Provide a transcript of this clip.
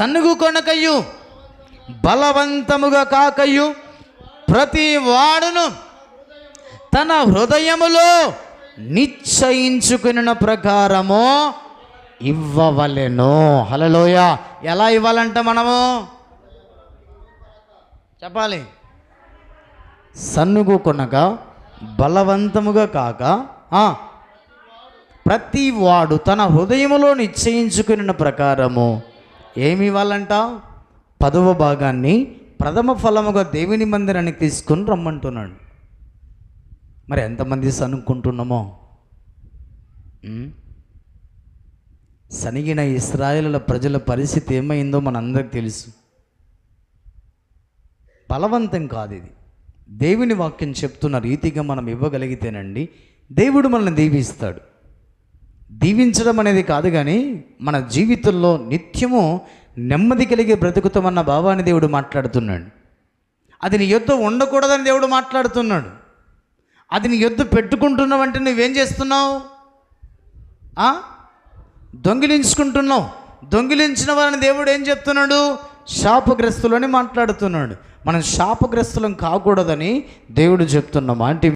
సనుగు కొనకయు బలవంతముగా కాకయు ప్రతి వాడును తన హృదయములో నిశ్చయించుకున్న ప్రకారము ఇవ్వవలెను. హలలోయ ఎలా ఇవ్వాలంట మనము? చెప్పాలి. సన్నుగు కొనగా బలవంతముగా కాక ప్రతి వాడు తన హృదయములో నిశ్చయించుకున్న ప్రకారము ఏమి ఇవ్వాలంట పదవ భాగాన్ని ప్రథమ ఫలముగా దేవుని మందిరానికి తీసుకొని రమ్మంటున్నాడు. మరి ఎంతమంది సనుక్కుంటున్నామో? సనిగిన ఇస్రాయేలుల ప్రజల పరిస్థితి ఏమైందో మనందరికి తెలుసు. బలవంతం కాదు ఇది. దేవుని వాక్యం చెప్తున్న రీతిగా మనం ఇవ్వగలిగితేనండి దేవుడు మనల్ని దీవిస్తాడు. దీవించడం అనేది కాదు కానీ మన జీవితంలో నిత్యము నెమ్మది కలిగి బ్రతుకుతామన్న భావాన్ని దేవుడు మాట్లాడుతున్నాడు. అది నీ యొద్ద ఉండకూడదని దేవుడు మాట్లాడుతున్నాడు. అది నీ యొద్ద పెట్టుకుంటున్నావంటే నువ్వేం చేస్తున్నావు? దొంగిలించుకుంటున్నావు. దొంగిలించిన వారిని దేవుడు ఏం చెప్తున్నాడు? శాపగ్రస్తులని మాట్లాడుతున్నాడు. మనం శాపగ్రస్తులం కాకూడదని దేవుడు చెప్తున్నాం అంటే